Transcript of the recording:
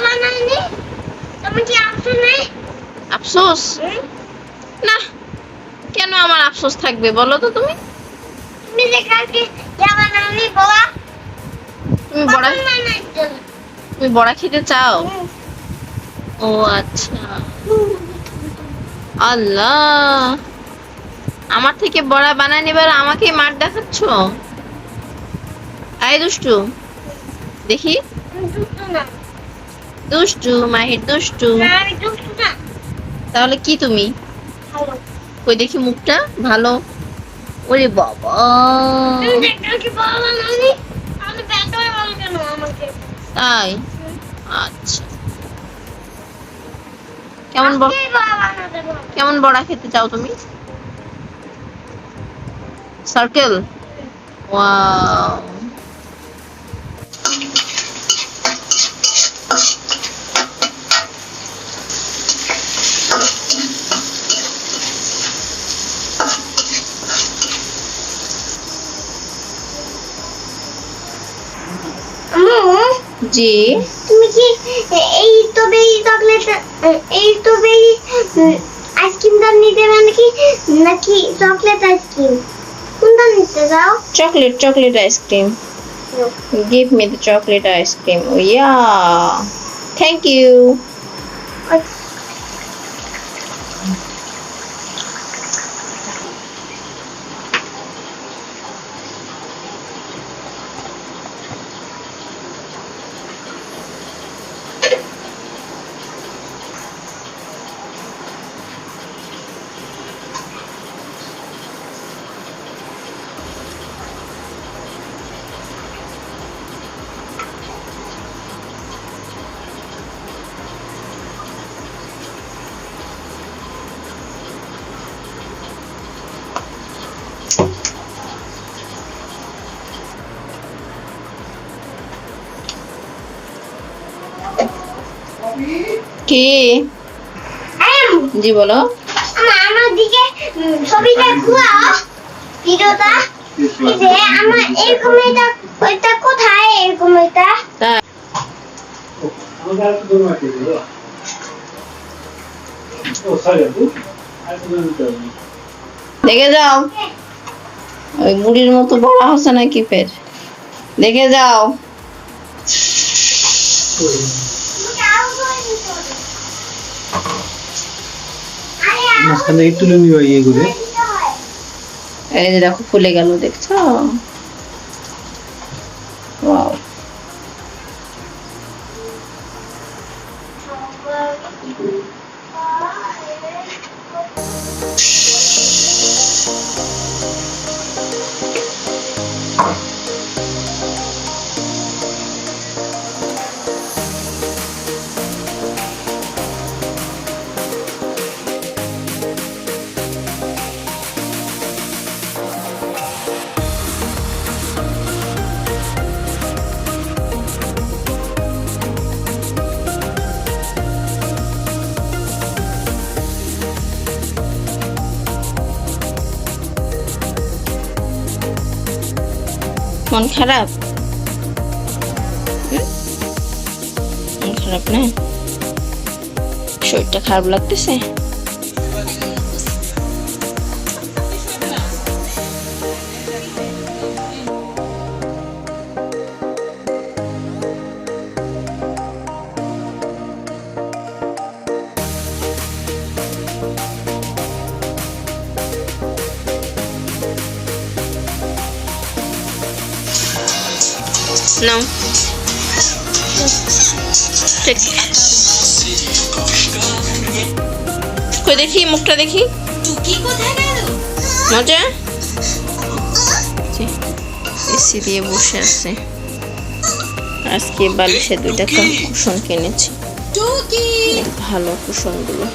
বানাইনি? তুমি কি আনছো নাই? আফসোস? না। কেন আমার আফসোস থাকবে বলো তো তুমি? তুমি যে কালকে বড়া তুমি বড়া খেতে চাও? ও আচ্ছা। আল্লাহ। আমার থেকে বড়া বানায় নেবার আমাকে মার দেখাচ্ছ? আই দুষ্টু। দেখি। দুষ্টু না। দুষ্টু, মাহির দুষ্টু। তাহলে কি তুমি? কই দেখি মুখটা? ভালো। ওরে বাবা। তাই? আচ্ছা। কেমন। কেমন বড়া খেতে চাও তুমি? সার্কেল? ওয়াও। আম্মু জি তুমি কি এই তবে এই চকলেট এই তবে আইসক্রিমটা নিতে নাকি নাকি চকলেট আইসক্রিম কোনটা নিতে যাও chocolate chocolate ice cream give me the chocolate ice cream oh yeah thank you কি? জি বলো। আমার দিকে ছবিটা ঘুরাও। ভিডিওটা। যে আমার এরকম এটা ওইটা কোথায়? এরকম এটা। হবে দেখে যাও। ওই বুড়ির মতো বড় হচ্ছে নাকি ফের দেখে যাও। মাঝখান থেকে তুলে নিও ইয়ে করে। এই যে দেখো ফুলে গেল দেখছ? Wow. মন খারাপ? মন খারাপ না? শরীরটা খারাপ লাগতেছে? নাও কই দেখি মুখটা দেখি। মজা? এসি দিয়ে বসে আছে। আজকে বালিশে দুইটা কুশন কিনেছি। ভালো কুশনগুলো।